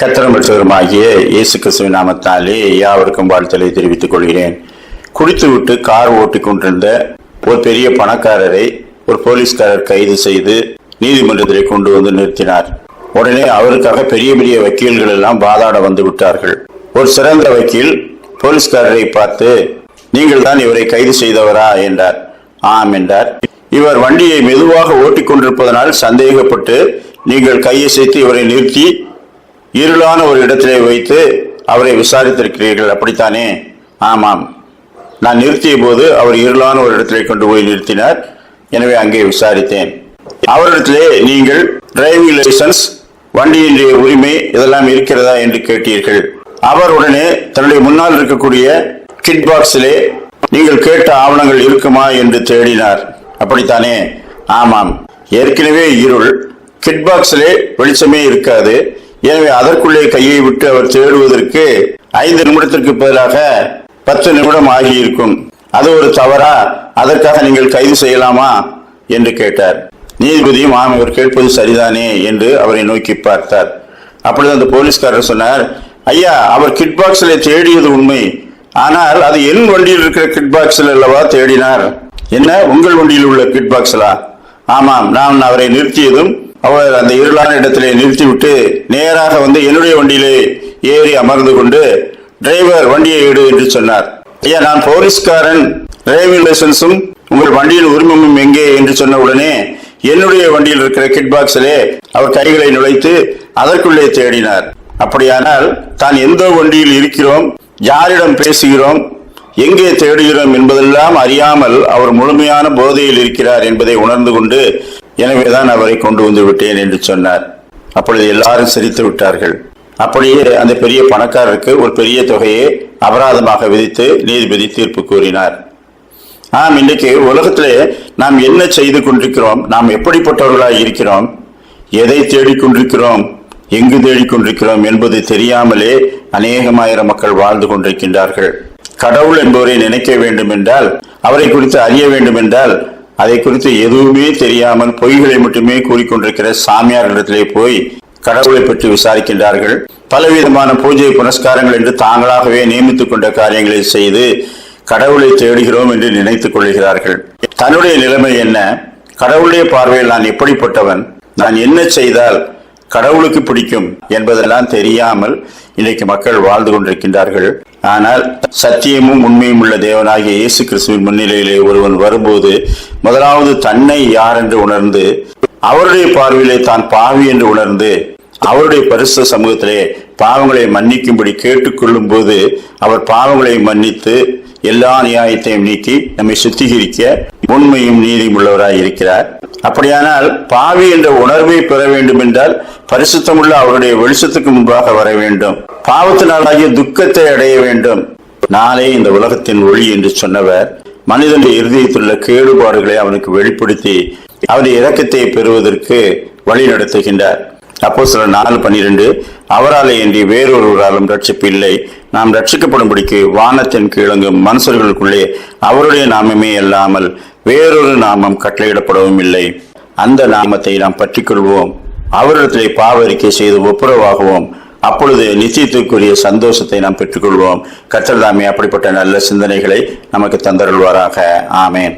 கத்திரம் பெற்றவருமாகிய இயேசு கிறிஸ்துவின் நாமத்தாலே யாவருக்கும் வாழ்த்தலை தெரிவித்துக் கொள்கிறேன். குடித்துவிட்டு கார் ஓட்டி கொண்டிருந்த ஒரு பெரிய பணக்காரரை ஒரு போலீஸ்காரர் கைது செய்து நீதிமன்றத்திலே கொண்டு வந்து நிறுத்தினார். உடனே அவருக்காக பெரிய பெரிய வக்கீல்கள் எல்லாம் வாதாட வந்து விட்டார்கள். ஒரு சிறந்த வக்கீல் போலீஸ்காரரை பார்த்து நீங்கள் தான் இவரை கைது செய்தவரா? என்றார். ஆம் என்றார். இவர் வண்டியை மெதுவாக ஓட்டிக் கொண்டிருப்பதனால் சந்தேகப்பட்டு நீங்கள் கையசைத்து இவரை நிறுத்தி இருளான ஒரு இடத்திலே வைத்து அவரை விசாரித்திருக்கிறீர்கள். அப்படித்தானே? ஆமாம். நான் நிறுத்திய போது அவர் இருளான ஒரு இடத்திலே கொண்டு போய் நிறுத்தினார். எனவே அங்கே விசாரித்தேன். அவரிடத்திலே நீங்கள் டிரைவிங் லைசன்ஸ் வண்டியினுடைய உரிமை இதெல்லாம் இருக்கிறதா என்று கேட்டீர்கள். அவர் உடனே தன்னுடைய முன்னால் இருக்கக்கூடிய கிட் பாக்ஸிலே நீங்கள் கேட்ட ஆவணங்கள் இருக்குமா? என்று தேடினார். அப்படித்தானே? ஆமாம். ஏற்கனவே இருள். கிட் பாக்ஸிலே வெளிச்சமே இருக்காது. எனவே அதற்குள்ளே கையை விட்டு அவர் தேடுவதற்கு ஐந்து நிமிடத்திற்கு பதிலாக பத்து நிமிடம் ஆகியிருக்கும். அது ஒரு தவறா? அதற்காக நீங்கள் கைது செய்யலாமா? என்று கேட்டார். நீதிபதியும் ஆம் இவர் கேட்பது சரிதானே? என்று அவரை நோக்கி பார்த்தார். அப்பொழுது அந்த போலீஸ்காரர் சொன்னார் ஐயா அவர் கிட் பாக்ஸில் தேடியது உண்மை. ஆனால் அது என் வண்டியில் இருக்கிற கிட் பாக்ஸில் அல்லவா தேடினார்? என்ன உங்கள் வண்டியில் உள்ள கிட் பாக்ஸலா ஆமாம் நான் அவரை நிறுத்தியதும் அவர் அந்த இருளான இடத்திலே நிறுத்திவிட்டு நேராக வந்து என்னுடைய வண்டியிலே ஏறி அமர்ந்து கொண்டு டிரைவர் வண்டியை விடு என்று சொன்னார். ஐயா நான் போலீஸ்காரன். டிரைவிங் லைசன்ஸும் உங்கள் வண்டியின் உரிமமும் எங்கே? என்று சொன்ன உடனே என்னுடைய வண்டியில் இருக்கிற கிட் பாக்ஸிலே அவர் கைகளை நுழைத்து அதற்குள்ளே தேடினார். அப்படியானால் தான் எந்த வண்டியில் இருக்கிறோம் யாரிடம் பேசுகிறோம் எங்கே தேடுகிறோம் என்பதெல்லாம் அறியாமல் அவர் முழுமையான போதையில் இருக்கிறார் என்பதை உணர்ந்து கொண்டு எனவேதான் அவரை கொண்டு வந்து விட்டேன் என்று சொன்னார். அப்பொழுது எல்லாரும் சிரித்து விட்டார்கள். அப்படியே அந்த பெரிய பணக்காரருக்கு ஒரு பெரிய தொகையை அபராதமாக விதித்து நீதிபதி தீர்ப்பு கூறினார். ஆம் இன்றைக்கு உலகத்திலே நாம் என்ன செய்து கொண்டிருக்கிறோம்? நாம் எப்படிப்பட்டவர்களாக இருக்கிறோம்? எதை தேடிக்கொண்டிருக்கிறோம் எங்கு தேடிக்கொண்டிருக்கிறோம் என்பது தெரியாமலே அநேகமாயிரம் மக்கள் வாழ்ந்து கொண்டிருக்கின்றார்கள். கடவுள் என்பவரை நினைக்க வேண்டும் என்றால் அவரை குறித்து அறிய வேண்டும் என்றால் அதை குறித்து எதுவுமே தெரியாமல் பொய்களை மட்டுமே கூறிக்கொண்டிருக்கிற சாமியார்களிடத்திலே போய் கடவுளை பற்றி விசாரிக்கின்றார்கள். பலவிதமான பூஜை புனஸ்காரங்கள் என்று தாங்களாகவே நியமித்துக் கொண்ட காரியங்களை செய்து கடவுளை தேடுகிறோம் என்று நினைத்துக் கொள்கிறார்கள். தன்னுடைய நிலைமை என்ன? கடவுளுடைய பார்வையில் நான் எப்படிப்பட்டவன்? நான் என்ன செய்தால் கடவுளுக்கு பிடிக்கும் என்பதெல்லாம் தெரியாமல் இன்றைக்கு மக்கள் வாழ்ந்து கொண்டிருக்கின்றார்கள். ஆனால் சத்தியமும் உண்மையும் உள்ள தேவனாகிய இயேசு கிறிஸ்துவின் முன்னிலையிலே ஒருவன் வரும்போது முதலாவது தன்னை யார் என்று உணர்ந்து அவருடைய பார்வையிலே தான் பாவி என்று உணர்ந்து அவருடைய பரிசு சமூகத்திலே பாவங்களை மன்னிக்கும்படி கேட்டுக்கொள்ளும் போது அவர் பாவங்களை மன்னித்து எல்லா நியாயத்தையும் நீக்கி நம்மை சுத்திகரிக்க உண்மையும் நீதியும் உள்ளவராய் இருக்கிறார். அப்படியானால் பாவி என்ற உணர்வை பெற வேண்டும் என்றால் பரிசுத்தமுள்ள அவருடைய வெளிச்சத்துக்கு முன்பாக வர வேண்டும். பாவத்தினாலாகிய துக்கத்தை அடைய வேண்டும். நாளே இந்த உலகத்தின் ஒளி என்று சொன்னவர் மனிதனுடைய இருதயத்திலுள்ள கேடுபாடுகளை அவனுக்கு வெளிப்படுத்தி அவருடைய இறக்கத்தை பெறுவதற்கு வழி நடத்துகின்றார் அப்போ சில நாலு பன்னிரெண்டு அவராலே இன்றி வேறொருவராலும் ரட்சிப்பு இல்லை நாம் ரட்சிக்கப்படும்படிக்கு வானத்தின் கீழங்கும் மனுஷர்களுக்குள்ளே அவருடைய நாமமே அல்லாமல் வேறொரு நாமம் கட்டளையிடப்படவும் இல்லை. அந்த நாமத்தை நாம் பற்றிக்கொள்வோம். அவரிடத்திலே பாவரிக்கை செய்து ஒப்புரவாகுவோம். அப்பொழுது நிச்சயத்துக்குரிய சந்தோஷத்தை நாம் பெற்றுக்கொள்வோம். கத்தர்தாமே அப்படிப்பட்ட நல்ல சிந்தனைகளை நமக்கு தந்தருள்வாராக. ஆமேன்.